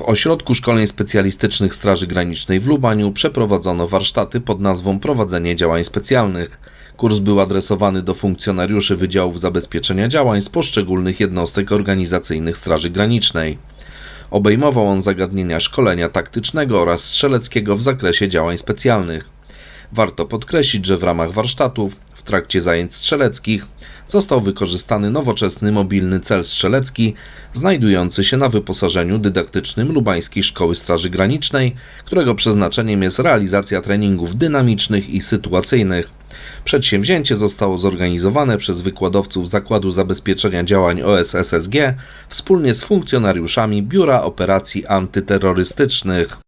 Ośrodku Szkoleń Specjalistycznych Straży Granicznej w Lubaniu przeprowadzono warsztaty pod nazwą Prowadzenie działań specjalnych. Kurs był adresowany do funkcjonariuszy Wydziałów Zabezpieczenia Działań z poszczególnych jednostek organizacyjnych Straży Granicznej. Obejmował on zagadnienia szkolenia taktycznego oraz strzeleckiego w zakresie działań specjalnych. Warto podkreślić, że w ramach warsztatów, w trakcie zajęć strzeleckich, został wykorzystany nowoczesny mobilny cel strzelecki, znajdujący się na wyposażeniu dydaktycznym Lubańskiej Szkoły Straży Granicznej, którego przeznaczeniem jest realizacja treningów dynamicznych i sytuacyjnych. Przedsięwzięcie zostało zorganizowane przez wykładowców Zakładu Zabezpieczenia Działań OSSSG wspólnie z funkcjonariuszami Biura Operacji Antyterrorystycznych.